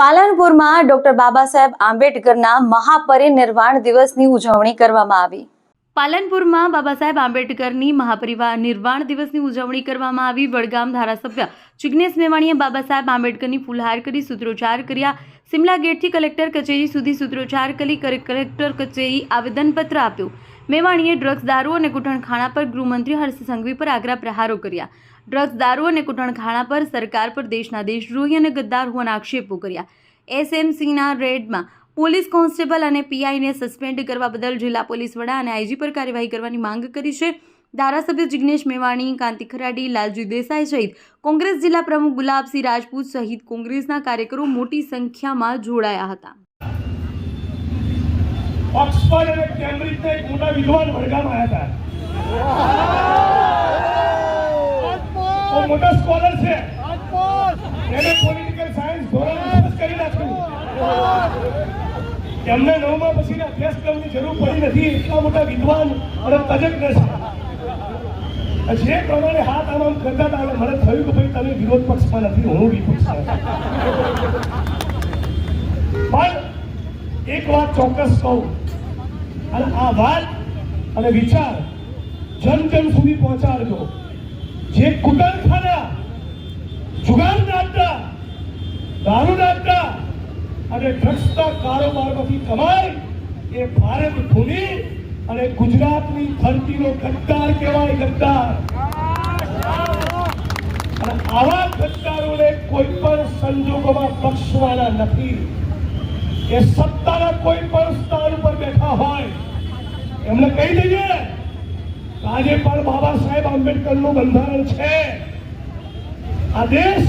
પાલનપુરમાં doctor Baba Saheb આંબેડકરના મહાપરિનિર્વાણ દિવસની ઉજવણી કરવામાં આવી. પાલનપુરમાં બાબા સાહેબ આંબેડકરની મહાપરિવાર, નિર્વાણ દિવસની ઉજવણી કરવામાં આવી. વડગામ ધારાસભ્ય જિગ્નેશ મેવાણીએ બાબા સાહેબ આંબેડકરની ફૂલહાર કરી, સૂત્રોચ્ચાર કર્યા. સિમલા ગેટથી કલેક્ટર કચેરી સુધી સૂત્રોચ્ચાર કરી કલેક્ટર કચેરી આવેદનપત્ર આપ્યું. મેવાણીએ ડ્રગ્સ દારૂ અને ગુઠણખાણા પર ગૃહમંત્રી હર્ષ સંઘવી પર આગ્રા પ્રહારો કર્યા. ડ્રગ્સ દારૂ અને કૂટણખાણા પર સરકાર પર દેશના દેશદ્રોહી અને ગદ્દાર હોવાના આક્ષેપો કર્યા. એસએમસીના રેડમાં પોલીસ કોન્સ્ટેબલ અને પીઆઈને સસ્પેન્ડ કરવા બદલ જિલ્લા પોલીસ વડા અને આઈજી પર કાર્યવાહી કરવાની માંગ કરી છે. ધારાસભ્ય જિગ્નેશ મેવાણી, કાંતિ ખરાડી, લાલજી દેસાઈ સહિત કોંગ્રેસ જિલ્લા પ્રમુખ ગુલાબસિંહ રાજપૂત સહિત કોંગ્રેસના કાર્યકરો મોટી સંખ્યામાં જોડાયા હતા. ઓક્સફર્ડ અને કેમ્બ્રિજના એક મોટા વિદ્વાન વડગામ આવ્યા હતા. બહુ મોટા સ્કોલર છે. એને પોલિટિકલ સાયન્સ ધોરણ દસ કરી નાખ્યું. એમને નવમા પછીના અભ્યાસક્રમની જરૂર પડી નથી એટલા મોટા વિદ્વાન અને તજજ્ઞ છે. જે પ્રમાણે હાથ આમ આમ કરતા હતા એટલે મને થયું કે ભાઈ તમે વિરોધ પક્ષમાં નથી હું વિપક્ષમાં. પણ એક વાત ચોક્કસ કહું અને આ વાત અને વિચાર જન જન સુધી પહોંચાડજો. જે કુટનખાના જુગાર નાટના દારૂ નાટના અને ડ્રગ્સના કારોબારમાંથી કમાય, એ ભારત ભૂમિ અને ગુજરાતની ધરતીનો ગદ્દાર કહેવાય ગદ્દાર. અને આવા ગદ્દારોને કોઈ પણ સંજોગોમાં બક્ષવાના નથી. એ સત્તાના કોઈ પણ સ્થાન ઉપર બેઠા હોય, એમને કહી દઈએ આજે પણ બાબા સાહેબ આંબેડકરનું બંધારણ છે. આ દેશ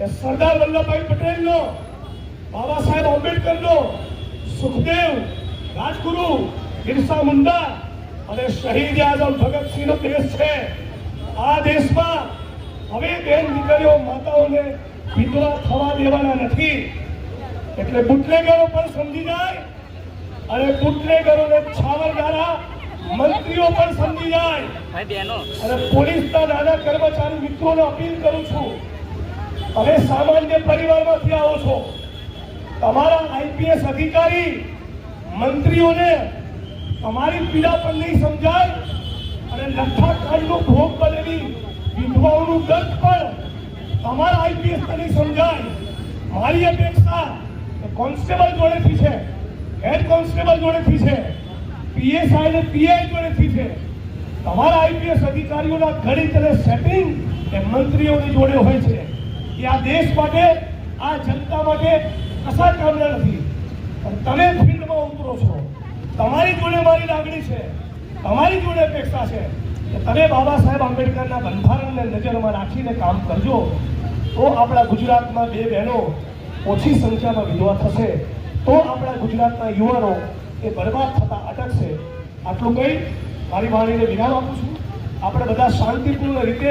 એ સરદાર વલ્લભભાઈ પટેલનો, બાબા સાહેબ આંબેડકરનો, સુખદેવ, રાજગુરુ, બિરસા મુંડા અને શહીદ આઝમ ભગતસિંહનો દેશ છે. આ દેશમાં હવે બેન દીકરીઓ માતાઓને વિધવા થવા દેવાના નથી. એટલે બુટલેગરો પણ સમજી જાય અને બુટલેગરોને છાવરનારા મંત્રીઓ પણ સમજી જાય. અને પોલીસના નાના કર્મચારી મિત્રોને અપીલ કરું છું હવે સામાન્ય પરિવારમાંથી આવો છો. તમારા આઈપીએસ અધિકારી મંત્રીઓને તમારી પીડા પણ નહીં સમજાય અને લઠ્ઠા કાંડનો ભોગ બનેલી વિધવાઓનું દર્દ પણ તમારા આઈપીએસ નહીં સમજાય. મારી અપેક્ષા કોન્સ્ટેબલ જોડેથી છે હેડ કોન્સ્ટેબલ જોડેથી છે. પીએસઆઈ ને પીઆઈ જોડેથી છે. તમારા આઈપીએસ અધિકારીઓના ગણિત અને સેટિંગ એ મંત્રીઓની જોડે હોય છે કે આ દેશ માટે, આ જનતા માટે કશા કામના નથી. પણ તમે ફિલ્ડમાં ઉતરો છો. તમારી જોડે મારી લાગણી છે. તમારી જોડે અપેક્ષા છે. કે તમે બાબા સાહેબ આંબેડકરના બંધારણને નજરમાં રાખીને કામ કરજો. તો આપણા ગુજરાતમાં બે બહેનો ઓછી સંખ્યામાં વિધવા થશે. તો આપણા ગુજરાતના યુવાનો એ બરબાદ અટકશે કહી મારી વાણીને વિરામ આપું છું. આપણે બધા શાંતિપૂર્ણ રીતે